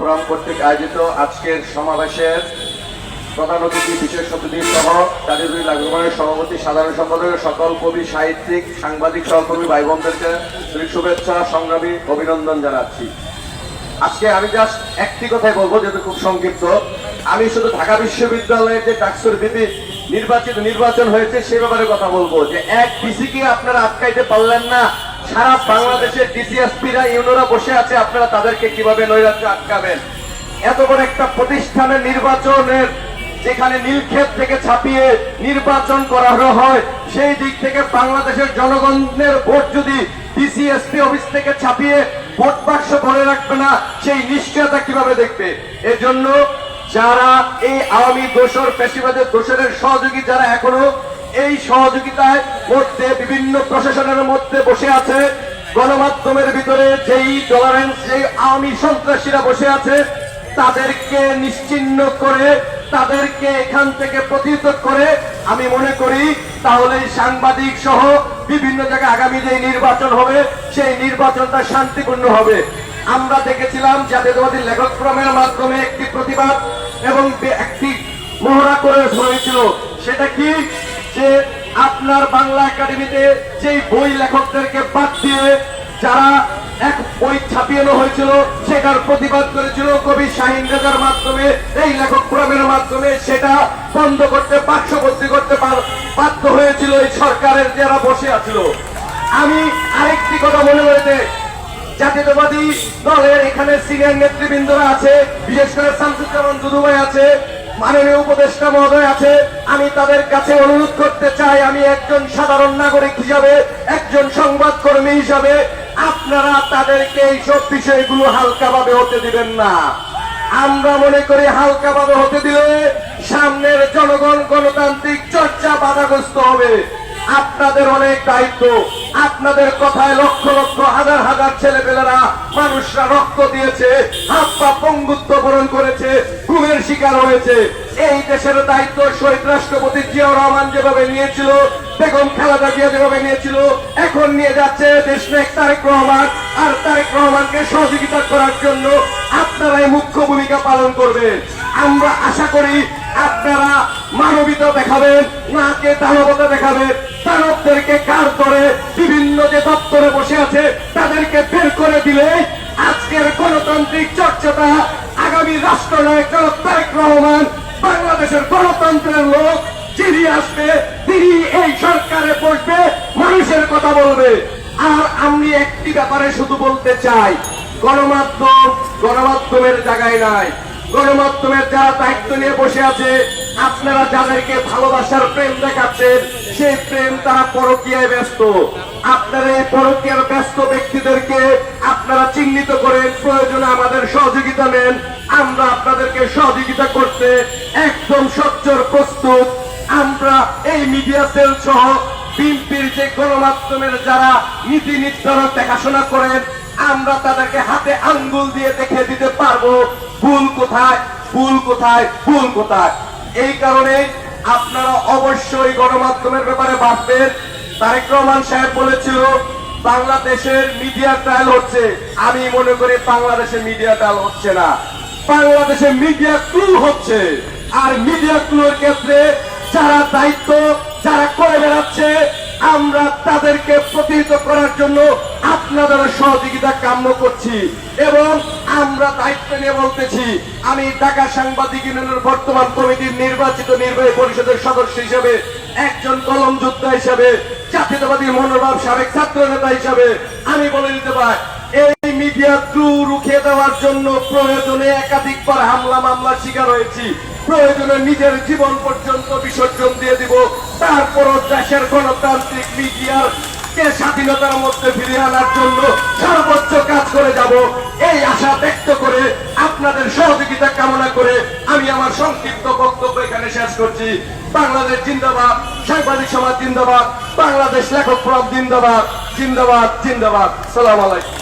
Forum কর্তৃক আয়োজিত আজকের সমাবেশের প্রধান অতিথি, বিশেষ অতিথি সহ কাজী লাগুমানের সভাপতি, সাধারণ সম্পাদক, সকল কবি, সাহিত্যিক, সাংবাদিক, সহকর্মী, ভাই বোনদেরকে শুভেচ্ছা, সংগ্রামী অভিনন্দন জানাচ্ছি। আজকে আমি জাস্ট একটি কথাই বলব যেহেতু খুব সংক্ষিপ্ত। আমি শুধু ঢাকা বিশ্ববিদ্যালয়ের যে ডাকসুর বিধি নির্বাচিত নির্বাচন হয়েছে সে ব্যাপারে কথা বলব যে, এক ডিসিকে আপনারা আটকাইতে পারলেন না। সারা বাংলাদেশের ডিসিএসপিরা ইউনোরা বসে আছে, আপনারা তাদেরকে কীভাবে নৈরাজ্য আটকাবেন? এত বড় একটা প্রতিষ্ঠানের নির্বাচনের যেখানে নীলক্ষেত থেকে ছাপিয়ে নির্বাচন করানো হয়, সেই দিক থেকে বাংলাদেশের জনগণের ভোট যদি ডিসিএসপি অফিস থেকে ছাপিয়ে ভোট বাক্স ভরে রাখবে না, সেই নিশ্চয়তা কীভাবে দেখবে? এর জন্য যারা এই আওয়ামী দোষর, পেশিবাদের দোষরের সহযোগী যারা এখনও এই সহযোগিতায় মধ্যে বিভিন্ন প্রশাসনের মধ্যে বসে আছে গণমাধ্যমের ভিতরে যেই টলারেন্স যেই আওয়ামী সন্ত্রাসীরা বসে আছে, তাদেরকে নিশ্চিন্ন করে, তাদেরকে এখান থেকে প্রতিহিত করে, আমি মনে করি তাহলে সাংবাদিক সহ বিভিন্ন জায়গায় আগামী যে নির্বাচন হবে, সেই নির্বাচনটা শান্তিপূর্ণ হবে। আমরা দেখেছিলাম জাতীয়তাবাদী লেখক ফোরামের মাধ্যমে একটি প্রতিবাদ এবং একটি মহড়া করে হয়েছিল। সেটা কি? যে আপনার বাংলা একাডেমিতে যেই বই লেখকদেরকে বাদ দিয়ে যারা এক বই ছাপিয়ানো হয়েছিল, সেটার প্রতিবাদ করেছিল কবি শাহিন রেজার মাধ্যমে, এই লেখক ফোরামের মাধ্যমে, সেটা বন্ধ করতে বাক্সবন্দি করতে বাধ্য হয়েছিল এই সরকারের যারা বসে আছিল। আমি আরেকটি কথা মনে হয়েছে জাতীয়তাবাদী দলের এখানে সিনিয়র নেতৃবৃন্দরা আছে, বিশেষ করে শামসুজ্জামান দুদুভাই আছে মাননীয় উপদেষ্টা মহোদয় আছে, আমি তাদের কাছে অনুরোধ করতে চাই, আমি একজন সাধারণ নাগরিক হিসাবে, একজন সংবাদকর্মী হিসাবে, আপনারা তাদেরকে এইসব বিষয়গুলো হালকাভাবে হতে দিবেন না। আমরা মনে করি হালকাভাবে হতে দিলে সামনের জনগণ গণতান্ত্রিক চর্চা বাধাগ্রস্ত হবে। আপনাদের অনেক দায়িত্ব। আপনাদের কথায় লক্ষ লক্ষ, হাজার হাজার ছেলেপেলেরা মানুষরা রক্ত দিয়েছে, হাত পা পঙ্গুত্ব বরণ করেছে, ঘুমের শিকার হয়েছে। এই দেশের দায়িত্ব শহীদ রাষ্ট্রপতি জিয়াউর রহমান যেভাবে নিয়েছিল, বেগম খালেদা জিয়া যেভাবে নিয়েছিল, এখন নিয়ে যাচ্ছে দেশ নায়ক তারেক রহমান। আর তারেক রহমানকে সহযোগিতা করার জন্য আপনারাই মুখ্য ভূমিকা পালন করবেন। আমরা আশা করি আপনারা মানবিতা দেখাবেন, নাকে দানবতা দেখাবেন। দানবদেরকে কার করে বিভিন্ন যে দপ্তরে বসে আছে, তাদেরকে বের করে দিলে আজকের গণতান্ত্রিক চর্চাটা আগামী রাষ্ট্রনায়ক জনাব তারেক রহমান, বাংলাদেশের গণতন্ত্রের লোক যিনি আসবে, তিনি এই সরকারে বসবে, মানুষের কথা বলবে। আর আমি একটি ব্যাপারে শুধু বলতে চাই, গণমাধ্যম গণমাধ্যমের জায়গায় নাই। গণমাধ্যমের যারা দায়িত্ব নিয়ে বসে আছে আপনারা যাদেরকে ভালোবাসার প্রেম দেখাচ্ছেন, সেই প্রেম তারা পরকীয়ায় ব্যস্ত। আপনারা এই পরকীয়ার ব্যস্ত ব্যক্তিদেরকে আপনারা চিহ্নিত করেন, প্রয়োজনে আমাদের সহযোগিতা নেন। আমরা আপনাদেরকে সহযোগিতা করতে একদম সচ্চর প্রস্তুত। আমরা এই মিডিয়া সেল সহ বিএনপির যে গণমাধ্যমের যারা নীতি নির্ধারক দেখাশোনা করেন, আমরা তাদেরকে হাতে আঙ্গুল দিয়ে দেখে দিতে পারব, ভুল কোথায় ভুল কোথায় ভুল কোথায়। এই কারণে আপনারা অবশ্যই গণমাধ্যমের ব্যাপারে ভাববেন। তারেক রহমান সাহেব বলেছিল, বাংলাদেশের মিডিয়া ট্রায়াল হচ্ছে। আমি মনে করি বাংলাদেশের মিডিয়া ট্রায়াল হচ্ছে না। বাংলাদেশে মিডিয়া ক্লু হচ্ছে। আর মিডিয়া ক্লুর ক্ষেত্রে যারা দায়িত্ব, যারা করে বেড়াচ্ছে, আমরা তাদেরকে প্রতিহিত করার জন্য আপনাদের সহযোগিতা কাম্য করছি। এবং আমরা দায়িত্ব নিয়ে বলতেছি, আমি ঢাকা সাংবাদিক ইউনিয়নের বর্তমান কমিটির নির্বাচিত নির্বাহী পরিষদের সদস্য হিসেবে, একজন কলম যোদ্ধা হিসেবে, জাতীয়তাবাদী মনোভাব সাবেক ছাত্র নেতা হিসেবে আমি বলে দিতে পারি, এই মিডিয়া ট্রু রুখে দেওয়ার জন্য প্রয়োজনে একাধিকবার হামলা মামলার শিকার হয়েছি। প্রয়োজনে নিজের জীবন পর্যন্ত বিসর্জন দিয়ে দিব। তারপরও দেশের গণতান্ত্রিক মিডিয়ার কে স্বাধীনতার মধ্যে ফিরিয়ে আনার জন্য সর্বোচ্চ কাজ করে যাব। এই আশা ব্যক্ত করে আপনাদের সহযোগিতা কামনা করে আমি আমার সংক্ষিপ্ত বক্তব্য এখানে শেষ করছি। বাংলাদেশ জিন্দাবাদ, সাংবাদিক সমাজ জিন্দাবাদ, বাংলাদেশ লেখক ক্লাব জিন্দাবাদ জিন্দাবাদ জিন্দাবাদ। সালাম আলাইকুম।